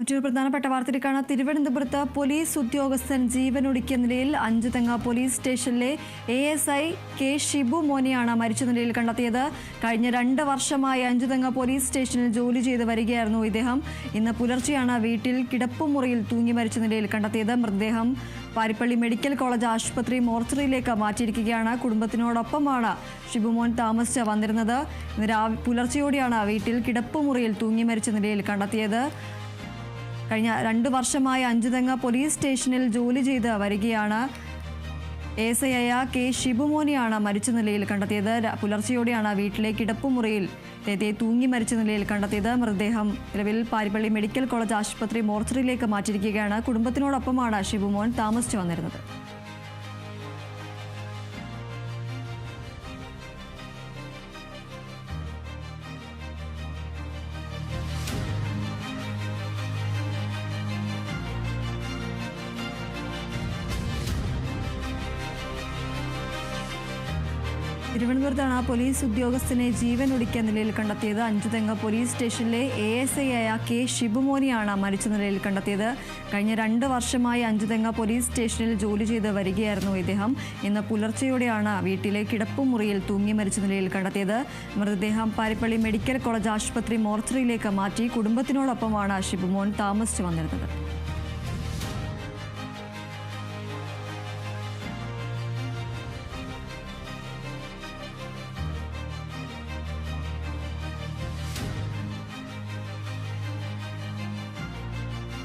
മറ്റൊരു പ്രധാനപ്പെട്ട വാർത്തയിലേക്കാണ് തിരുവനന്തപുരത്ത് പോലീസ് ഉദ്യോഗസ്ഥൻ ജീവനൊടുക്കിയ നിലയിൽ അഞ്ചുതെങ്ങ പോലീസ് സ്റ്റേഷനിലെ A S I K Shibu മോനെയാണ് മരിച്ച നിലയിൽ കണ്ടെത്തിയത്. കഴിഞ്ഞ രണ്ട് വർഷമായി അഞ്ചുതെങ്ങ പോലീസ് സ്റ്റേഷനിൽ ജോലി ചെയ്ത് വരികയായിരുന്നു ഇദ്ദേഹം. ഇന്ന് പുലർച്ചെയാണ് വീട്ടിൽ കിടപ്പുമുറിയിൽ തൂങ്ങി മരിച്ച നിലയിൽ കണ്ടെത്തിയത്. മൃതദേഹം പാരിപ്പള്ളി മെഡിക്കൽ കോളേജ് ആശുപത്രി മോർച്ചറിയിലേക്ക് മാറ്റിയിരിക്കുകയാണ്. കുടുംബത്തിനോടൊപ്പമാണ് ഷിബുമോൻ താമസിച്ച് വന്നിരുന്നത്. ഇന്ന് രാവി പുലർച്ചെയോടെയാണ് വീട്ടിൽ കിടപ്പുമുറിയിൽ തൂങ്ങി മരിച്ച നിലയിൽ കണ്ടെത്തിയത്. കഴിഞ്ഞ രണ്ട് വർഷമായി അഞ്ചുതെങ്ങ പോലീസ് സ്റ്റേഷനിൽ ജോലി ചെയ്ത് വരികയാണ്. എസ് ഐ ആയ കെ ശിബുമോനെയാണ് മരിച്ച നിലയിൽ കണ്ടെത്തിയത്. പുലർച്ചെയോടെയാണ് വീട്ടിലെ കിടപ്പുമുറിയിൽ ഇദ്ദേഹത്തെ തൂങ്ങി മരിച്ച നിലയിൽ കണ്ടെത്തിയത്. മൃതദേഹം നിലവിൽ പാരിപ്പള്ളി മെഡിക്കൽ കോളേജ് ആശുപത്രി മോർച്ചറിയിലേക്ക് മാറ്റിയിരിക്കുകയാണ്. കുടുംബത്തിനോടൊപ്പമാണ് ശിബുമോൻ താമസിച്ചു വന്നിരുന്നത്. തിരുവനന്തപുരത്താണ് ആ പോലീസ് ഉദ്യോഗസ്ഥനെ ജീവൻ ഒടുക്കിയ നിലയിൽ കണ്ടെത്തിയത്. അഞ്ചുതെങ്ങ് പോലീസ് സ്റ്റേഷനിലെ എ എസ് ഐ ആയ കെ ശിബുമോനിയാണ് മരിച്ച നിലയിൽ കണ്ടെത്തിയത്. കഴിഞ്ഞ രണ്ട് വർഷമായി അഞ്ചുതെങ്ങ പോലീസ് സ്റ്റേഷനിൽ ജോലി ചെയ്ത് വരികയായിരുന്നു ഇദ്ദേഹം. ഇന്ന് പുലർച്ചെയോടെയാണ് വീട്ടിലെ കിടപ്പുമുറിയിൽ തൂങ്ങി മരിച്ച നിലയിൽ കണ്ടെത്തിയത്. മൃതദേഹം പാരിപ്പള്ളി മെഡിക്കൽ കോളേജ് ആശുപത്രി മോർച്ചറിയിലേക്ക് മാറ്റി കുടുംബത്തിനോടൊപ്പമാണ് ശിബുമോൻ താമസിച്ചു വന്നിരുന്നത്.